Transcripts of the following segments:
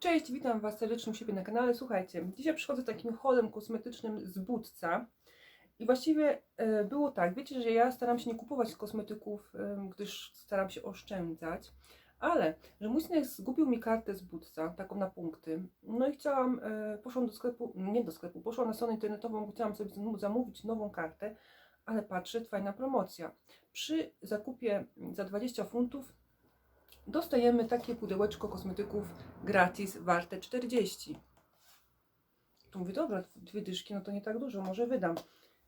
Cześć, witam Was serdecznie u siebie na kanale. Słuchajcie, dzisiaj przychodzę z takim holem kosmetycznym z Budca. I właściwie e, było tak, wiecie, że ja staram się nie kupować kosmetyków, e, gdyż staram się oszczędzać. Ale, że mój synek zgubił mi kartę z Budca, taką na punkty. No i chciałam, e, poszłam do sklepu, nie do sklepu, poszłam na stronę internetową, chciałam sobie zam- zamówić nową kartę, ale patrzę, fajna promocja. Przy zakupie za 20 funtów dostajemy takie pudełeczko kosmetyków gratis warte 40. Tu mówię, dobra, dwie dyszki, no to nie tak dużo, może wydam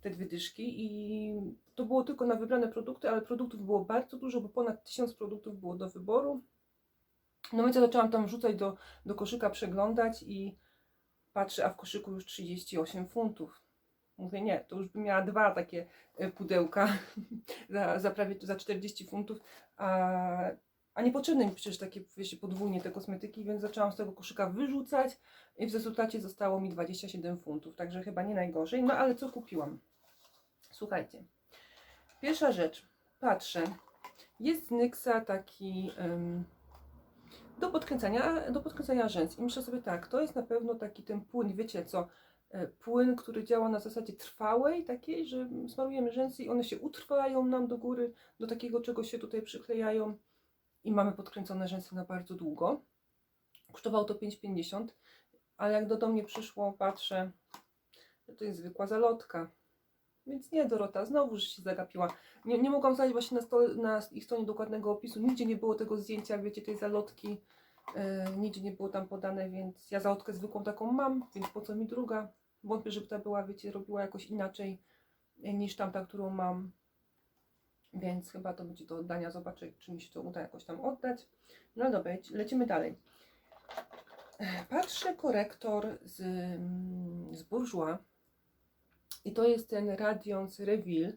te dwie dyszki i to było tylko na wybrane produkty, ale produktów było bardzo dużo, bo ponad 1000 produktów było do wyboru. No więc ja zaczęłam tam wrzucać do, do koszyka, przeglądać i patrzę, a w koszyku już 38 funtów. Mówię, nie, to już bym miała dwa takie e, pudełka za, za prawie za 40 funtów, a a niepotrzebne mi przecież takie, wiecie, podwójnie te kosmetyki, więc zaczęłam z tego koszyka wyrzucać i w rezultacie zostało mi 27 funtów, także chyba nie najgorzej. No ale co kupiłam? Słuchajcie, pierwsza rzecz, patrzę, jest z Nyxa taki em, do podkręcania, do podkręcania rzęs i myślę sobie tak, to jest na pewno taki ten płyn, wiecie co, e, płyn, który działa na zasadzie trwałej, takiej, że smarujemy rzęsy i one się utrwalają nam do góry, do takiego czegoś się tutaj przyklejają i mamy podkręcone rzęsy na bardzo długo. Kosztowało to 5,50, ale jak do, do mnie przyszło, patrzę, że to jest zwykła zalotka. Więc nie, Dorota, znowu się zagapiła. Nie, nie mogłam znaleźć właśnie na, stole, na ich stronie dokładnego opisu. Nigdzie nie było tego zdjęcia, wiecie, tej zalotki. Yy, nigdzie nie było tam podane, więc ja zalotkę zwykłą taką mam, więc po co mi druga? Wątpię, żeby ta była, wiecie, robiła jakoś inaczej yy, niż tamta, którą mam. Więc chyba to będzie do oddania. Zobaczę, czy mi się to uda jakoś tam oddać. No dobra, lecimy dalej. Patrzę korektor z, mm, z Bourjois. I to jest ten Radiance Reveal.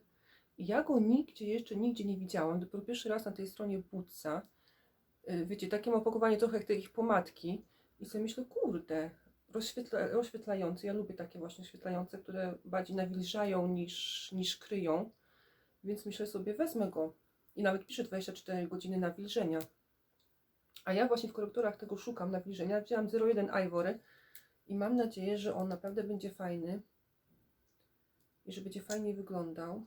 Ja go nigdzie jeszcze nigdzie nie widziałam. Dopiero pierwszy raz na tej stronie Budca. Y, Wiecie, takie opakowanie trochę jak te ich pomadki. I sobie myślę, kurde, rozświetla, rozświetlające. Ja lubię takie właśnie oświetlające, które bardziej nawilżają niż, niż kryją. Więc myślę sobie, wezmę go. I nawet piszę 24 godziny nawilżenia. A ja właśnie w korektorach tego szukam nawilżenia. Wzięłam 01 Ivory i mam nadzieję, że on naprawdę będzie fajny. I że będzie fajnie wyglądał.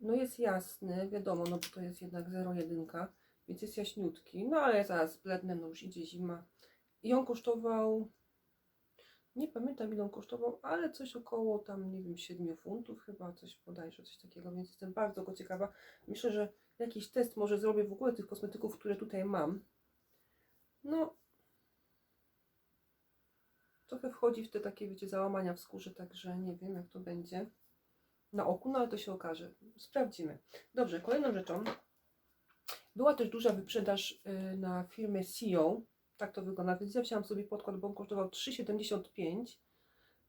No jest jasny, wiadomo, no bo to jest jednak 01, więc jest jaśniutki. No ale zaraz blednę, no już idzie zima. I on kosztował nie pamiętam ile on kosztował, ale coś około tam, nie wiem, 7 funtów chyba, coś bodajże, coś takiego, więc jestem bardzo go ciekawa. Myślę, że jakiś test może zrobię w ogóle tych kosmetyków, które tutaj mam. No, trochę wchodzi w te takie, wiecie, załamania w skórze, także nie wiem jak to będzie na oku, no ale to się okaże. Sprawdzimy. Dobrze, kolejną rzeczą, była też duża wyprzedaż y, na firmie CEO, tak to wygląda. Więc ja wziąłam sobie podkład, bo on kosztował 3,75.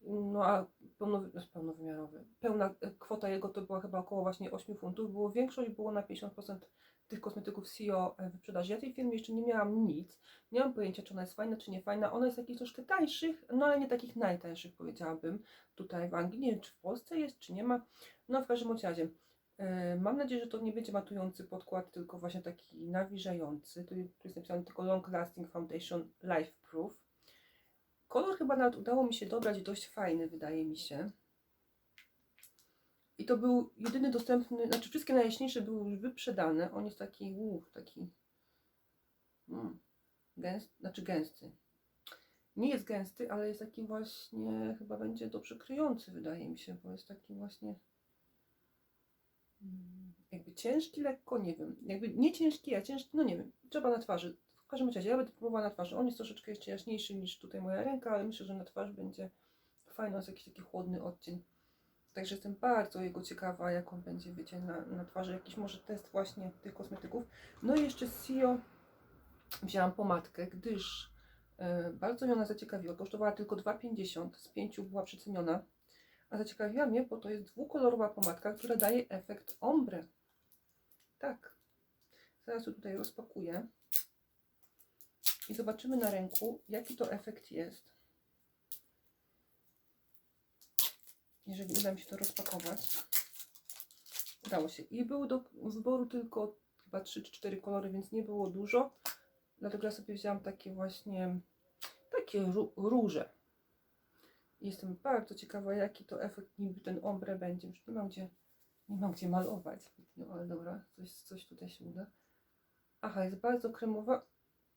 No a pełnowy, pełnowymiarowy. Pełna e, kwota jego to była chyba około właśnie 8 funtów. Było większość, było na 50% tych kosmetyków CEO wyprzedaży. Ja tej firmy jeszcze nie miałam nic. Nie mam pojęcia, czy ona jest fajna, czy nie fajna. Ona jest jakichś troszkę tańszych, no ale nie takich najtańszych powiedziałabym. Tutaj w Anglii, nie wiem czy w Polsce jest, czy nie ma. No w każdym razie. E, Mam nadzieję, że to nie będzie matujący podkład, tylko właśnie taki nawilżający. Tu, jest napisane tylko Long Lasting Foundation Life Proof. Kolor chyba nawet udało mi się dobrać dość fajny, wydaje mi się. I to był jedyny dostępny, znaczy wszystkie najjaśniejsze były już wyprzedane. On jest taki, uff, taki mm, gęsty, znaczy gęsty. Nie jest gęsty, ale jest taki właśnie, chyba będzie dobrze kryjący, wydaje mi się, bo jest taki właśnie jakby ciężki lekko, nie wiem, jakby nie ciężki, a ciężki, no nie wiem, trzeba na twarzy. W każdym razie ja będę próbowała na twarzy. On jest troszeczkę jeszcze jaśniejszy niż tutaj moja ręka, ale myślę, że na twarz będzie fajny, jest jakiś taki chłodny odcień. Także jestem bardzo jego ciekawa, jak on będzie, wiecie, na, na twarzy. Jakiś może test właśnie tych kosmetyków. No i jeszcze z Sio wzięłam pomadkę, gdyż e, bardzo mnie ona zaciekawiła. Kosztowała tylko 2,50, z 5 była przeceniona. A zaciekawiła mnie, bo to jest dwukolorowa pomadka, która daje efekt ombre. Tak. Zaraz ją tutaj rozpakuję. I zobaczymy na ręku, jaki to efekt jest. Jeżeli uda mi się to rozpakować. Udało się. I było do wyboru tylko chyba 3 czy 4 kolory, więc nie było dużo. Dlatego ja sobie wzięłam takie właśnie, takie ró- róże. Jestem bardzo ciekawa, jaki to efekt niby ten ombre będzie. Już nie mam gdzie, nie mam gdzie malować. No ale dobra, coś, coś tutaj się uda. Aha, jest bardzo kremowa.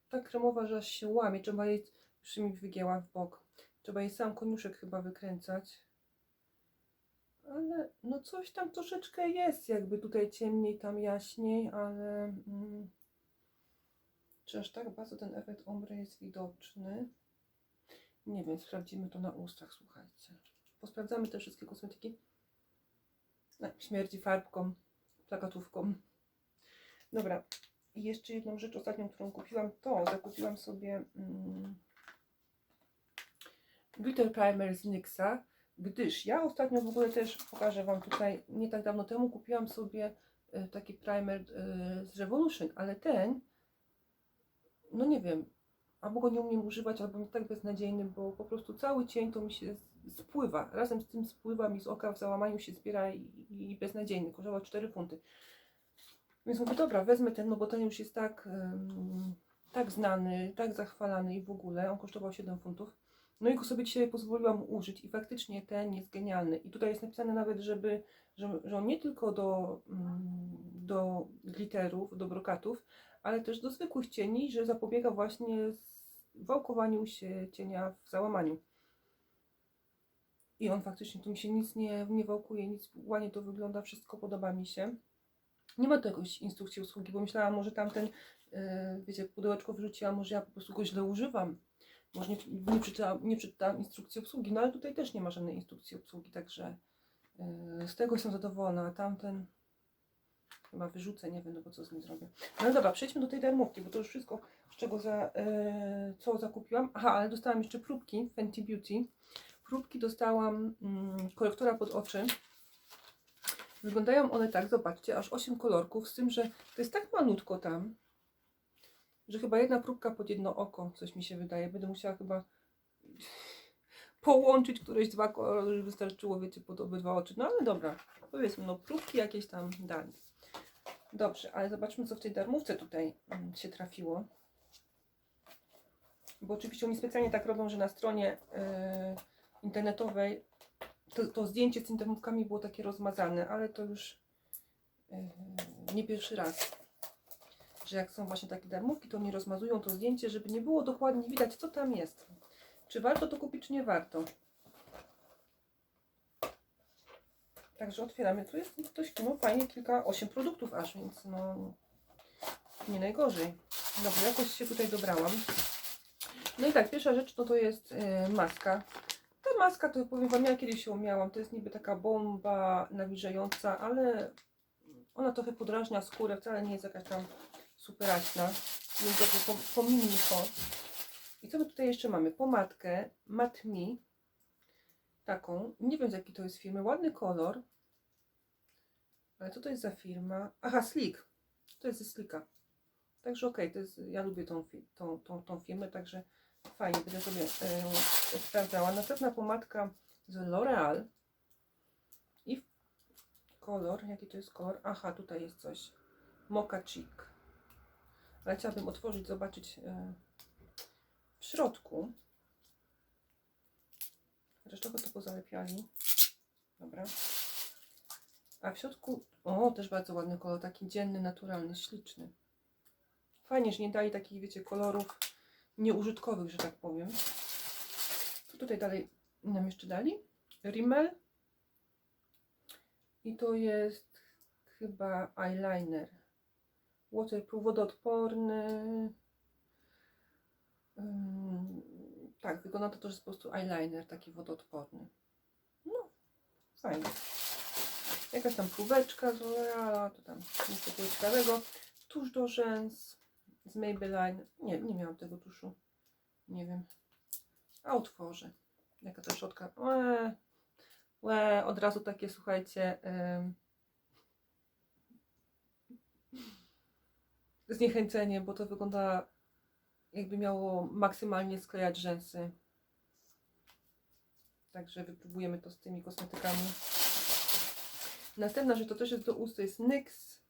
Tak kremowa, że aż się łamie. Trzeba jej, już mi wygięła w bok. Trzeba jej sam koniuszek chyba wykręcać. Ale no coś tam troszeczkę jest, jakby tutaj ciemniej, tam jaśniej, ale mm, czy aż tak bardzo ten efekt ombre jest widoczny? Nie wiem, sprawdzimy to na ustach, słuchajcie. Posprawdzamy te wszystkie kosmetyki. No, śmierdzi farbką, plakatówką. Dobra, i jeszcze jedną rzecz ostatnią, którą kupiłam, to zakupiłam sobie mm, glitter primer z NYXa, gdyż ja ostatnio w ogóle też pokażę Wam tutaj, nie tak dawno temu kupiłam sobie e, taki primer e, z Revolution, ale ten, no nie wiem, albo go nie umiem używać, albo jest tak beznadziejny, bo po prostu cały cień to mi się spływa. Razem z tym spływa mi z oka w załamaniu się zbiera i, i beznadziejny. Kosztował 4 funty. Więc mówię, dobra, wezmę ten, no bo ten już jest tak, em, tak znany, tak zachwalany i w ogóle. On kosztował 7 funtów. No i go sobie dzisiaj pozwoliłam użyć i faktycznie ten jest genialny. I tutaj jest napisane nawet, żeby, że, że on nie tylko do, mm, do glitterów, do brokatów, ale też do zwykłych cieni, że zapobiega właśnie wałkowaniu się cienia w załamaniu. I on faktycznie, tu mi się nic nie, nie wałkuje, nic ładnie to wygląda, wszystko podoba mi się. Nie ma tu jakiejś instrukcji usługi, bo myślałam, może tamten, yy, wiecie, pudełeczko wyrzuciłam, może ja po prostu go źle używam. Może nie, nie, przeczytałam, nie przeczytałam instrukcji obsługi, no ale tutaj też nie ma żadnej instrukcji obsługi, także yy, z tego jestem zadowolona, a tamten chyba wyrzucę, nie wiem, no bo co z nim zrobię. No dobra, przejdźmy do tej darmówki, bo to już wszystko, z czego za, yy, co zakupiłam. Aha, ale dostałam jeszcze próbki Fenty Beauty. Próbki dostałam mm, korektora pod oczy. Wyglądają one tak, zobaczcie, aż 8 kolorków, z tym, że to jest tak malutko tam, że chyba jedna próbka pod jedno oko, coś mi się wydaje. Będę musiała chyba połączyć któreś dwa kolory, żeby wystarczyło, wiecie, pod obydwa oczy. No ale dobra, powiedzmy, no próbki jakieś tam dali. Dobrze, ale zobaczmy, co w tej darmówce tutaj mm, się trafiło. Bo oczywiście oni specjalnie tak robią, że na stronie e, internetowej to, to zdjęcie z tymi darmówkami było takie rozmazane, ale to już e, nie pierwszy raz. Że jak są właśnie takie darmówki, to nie rozmazują to zdjęcie, żeby nie było dokładnie widać, co tam jest. Czy warto to kupić, czy nie warto. Także otwieramy. Tu jest dość no, fajnie, kilka, osiem produktów aż, więc no nie najgorzej. Dobrze, jakoś się tutaj dobrałam. No i tak, pierwsza rzecz to to jest e, maska. Ta maska to powiem Wam, ja kiedyś ją miałam. To jest niby taka bomba nawilżająca, ale ona trochę podrażnia skórę, wcale nie jest jakaś tam superaśna. Więc dobrze, pom- pomijmy to. I co my tutaj jeszcze mamy? Pomadkę Matte Me. Taką. Nie wiem z jakiej to jest firmy. Ładny kolor. Ale co to jest za firma? Aha, Slick. To jest ze Slicka. Także okej, to jest, ja lubię tą, tą, tą, tą firmę, także fajnie, będę sobie yy, sprawdzała. Następna pomadka z L'Oreal. I kolor, jaki to jest kolor? Aha, tutaj jest coś. Mocha Chic. Ale chciałabym otworzyć, zobaczyć yy, w środku. Chociaż trochę to pozalepiali. Dobra. A w środku, o, też bardzo ładny kolor, taki dzienny, naturalny, śliczny. Fajnie, że nie dali takich, wiecie, kolorów nieużytkowych, że tak powiem. Co tutaj dalej nam jeszcze dali? Rimmel. I to jest chyba eyeliner. Waterproof, wodoodporny. Tak, wygląda to też po prostu eyeliner, taki wodoodporny. No, fajnie. Jakaś tam próbeczka z L'Oreala, to tam nic takiego ciekawego. Tusz do rzęs z Maybelline. Nie, nie miałam tego tuszu. Nie wiem. A otworzę. Jaka to szczotka. Łe, łe, od razu takie, słuchajcie, ym, zniechęcenie, bo to wygląda jakby miało maksymalnie sklejać rzęsy. Także wypróbujemy to z tymi kosmetykami. Następna rzecz to też jest do ust, to jest NYX.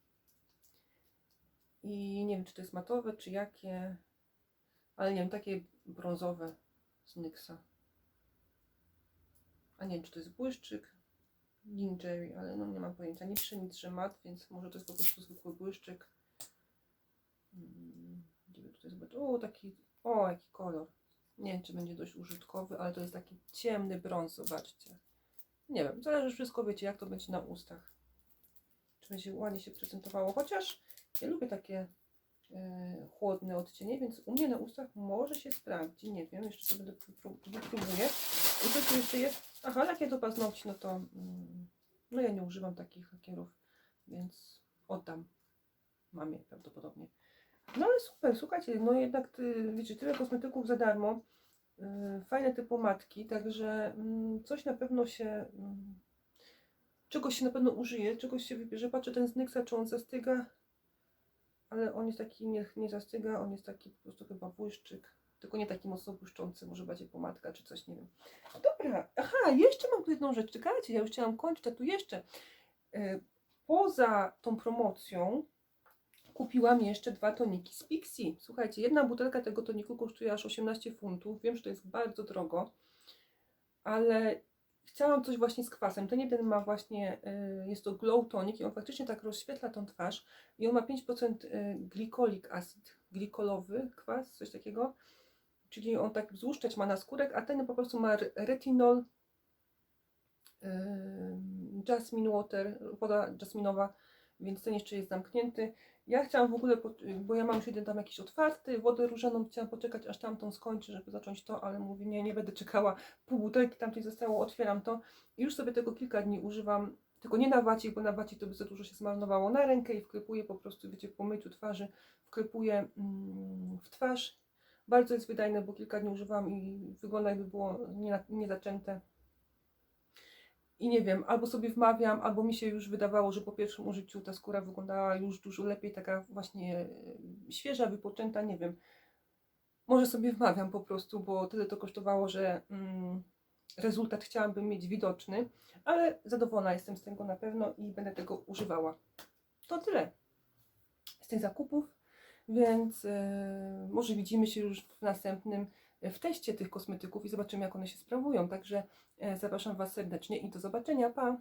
I nie wiem, czy to jest matowe, czy jakie. ale nie wiem, takie brązowe z Nyxa. A nie wiem, czy to jest błyszczyk, Ninjerry, ale no nie mam pojęcia. Nie pisze że mat, więc może to jest po prostu zwykły błyszczyk. Mm, by tutaj zobaczyć? O, taki, o, jaki kolor. Nie wiem, czy będzie dość użytkowy, ale to jest taki ciemny brąz, zobaczcie. Nie wiem, zależy wszystko, wiecie, jak to będzie na ustach. Czy będzie ładnie się prezentowało, chociaż ja lubię takie e, chłodne odcienie, więc u mnie na ustach może się sprawdzi, nie wiem, jeszcze sobie wypró- wypróbuję. I co tu jeszcze jest? Aha, lakier do paznokci, no to mm, no ja nie używam takich lakierów, więc oddam mamie prawdopodobnie. No ale super, słuchajcie, no jednak wiecie, tyle kosmetyków za darmo, yy, fajne te pomadki, także mm, coś na pewno się, mm, czegoś się na pewno użyje, czegoś się wybierze. Patrzę ten z czy on zastyga, ale on jest taki, nie, nie zastyga, on jest taki po prostu chyba błyszczyk, tylko nie taki mocno błyszczący, może bardziej pomadka czy coś, nie wiem. Dobra, aha, jeszcze mam tu jedną rzecz, czekajcie, ja już chciałam kończyć, a tu jeszcze. Yy, Poza tą promocją kupiłam jeszcze dwa toniki z Pixi. Słuchajcie, jedna butelka tego toniku kosztuje aż 18 funtów. Wiem, że to jest bardzo drogo, ale chciałam coś właśnie z kwasem. Ten jeden ma właśnie, y, jest to glow tonic i on faktycznie tak rozświetla tą twarz i on ma 5% y, glycolic acid, glikolowy kwas, coś takiego. Czyli on tak złuszczać ma na skórek, a ten po prostu ma re- retinol, y, jasmine water, woda jasminowa, więc ten jeszcze jest zamknięty. Ja chciałam w ogóle, bo ja mam już jeden tam jakiś otwarty, wodę różaną, chciałam poczekać aż tamtą skończy, żeby zacząć to, ale mówię, nie, nie będę czekała, pół butelki tamtej zostało, otwieram to i już sobie tego kilka dni używam, tylko nie na wacik, bo na wacik to by za dużo się zmarnowało, na rękę i wklepuję po prostu, wiecie, po myciu twarzy, wklepuję mm, w twarz. Bardzo jest wydajne, bo kilka dni używam i wygląda jakby było nie, nie. I nie wiem, albo sobie wmawiam, albo mi się już wydawało, że po pierwszym użyciu ta skóra wyglądała już dużo lepiej, taka właśnie e, świeża, wypoczęta, nie wiem. Może sobie wmawiam po prostu, bo tyle to kosztowało, że mm, rezultat chciałabym mieć widoczny, ale zadowolona jestem z tego na pewno i będę tego używała. To tyle z tych zakupów, więc e, może widzimy się już w następnym w teście tych kosmetyków i zobaczymy, jak one się sprawują. Także e, zapraszam Was serdecznie i do zobaczenia. Pa!